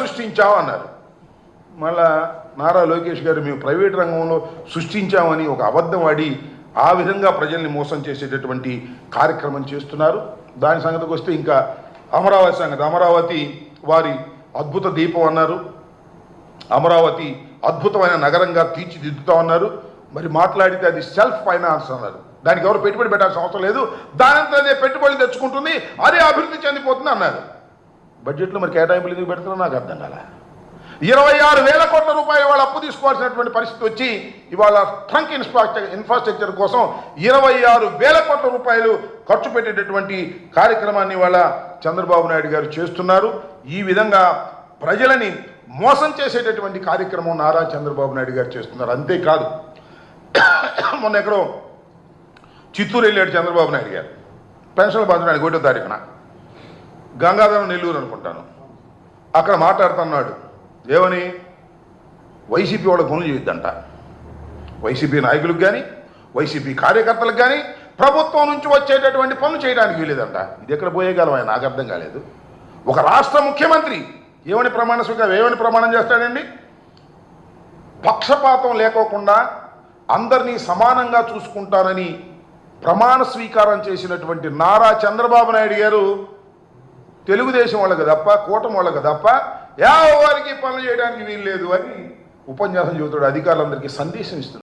సృష్టించాం అన్నారు మళ్ళా నారా లోకేష్ గారు మేము ప్రైవేట్ రంగంలో సృష్టించామని ఒక అబద్ధం ఆడి ఆ విధంగా ప్రజల్ని మోసం చేసేటటువంటి కార్యక్రమం చేస్తున్నారు. దాని సంగతికి వస్తే ఇంకా అమరావతి సంగతి. అమరావతి వారి అద్భుత దీపం అన్నారు. అమరావతి అద్భుతమైన నగరంగా తీర్చిదిద్దుతా ఉన్నారు. మరి మాట్లాడితే అది సెల్ఫ్ ఫైనాన్స్ అన్నారు. దానికి ఎవరు పెట్టుబడి పెట్టాల్సిన అవసరం లేదు. దానంతా అదే పెట్టుబడి తెచ్చుకుంటుంది. అదే అభివృద్ధి చెందిపోతుంది అన్నారు. బడ్జెట్లో మరి కేటాయింపులు ఎందుకు పెడుతున్నా నాకు అర్థం కాల. ఇరవై ఆరు వేల కోట్ల రూపాయలు వాళ్ళు అప్పు తీసుకోవాల్సినటువంటి పరిస్థితి వచ్చి ఇవాళ ట్రంక్ ఇన్ఫ్రాస్ట్రక్చర్ ఇన్ఫ్రాస్ట్రక్చర్ కోసం ఇరవై ఆరు వేల కోట్ల రూపాయలు ఖర్చు పెట్టేటటువంటి కార్యక్రమాన్ని ఇవాళ చంద్రబాబు నాయుడు గారు చేస్తున్నారు. ఈ విధంగా ప్రజలని మోసం చేసేటటువంటి కార్యక్రమం నారా చంద్రబాబు నాయుడు గారు చేస్తున్నారు. అంతేకాదు మొన్న ఎక్కడో చిత్తూరు వెళ్ళాడు చంద్రబాబు నాయుడు గారు. పెన్షన్లు పంచడానికి ఒకటో తారీఖున. గంగాధరం నెల్లూరు అనుకుంటాను. అక్కడ మాట్లాడుతున్నాడు ఏమని? వైసీపీ వాళ్ళ పనులు చేయొద్దంట. వైసీపీ నాయకులకు కానీ వైసీపీ కార్యకర్తలకు కానీ ప్రభుత్వం నుంచి వచ్చేటటువంటి పనులు చేయడానికి వీలేదంట. ఇది ఎక్కడ పోయేయగలం ఆయన నాకు అర్థం కాలేదు. ఒక రాష్ట్ర ముఖ్యమంత్రి ఏమని ప్రమాణ స్వీకారం ఏమని ప్రమాణం చేస్తాడండి? పక్షపాతం లేకోకుండా అందరినీ సమానంగా చూసుకుంటానని ప్రమాణ స్వీకారం చేసినటువంటి నారా చంద్రబాబు నాయుడు గారు తెలుగుదేశం వాళ్ళకి తప్ప కూటమి వాళ్ళకి తప్ప ఎవరికి పనులు చేయడానికి వీలు లేదు అని ఉపన్యాసం చెబుతాడు అధికారులందరికీ సందేశం ఇస్తున్నాడు.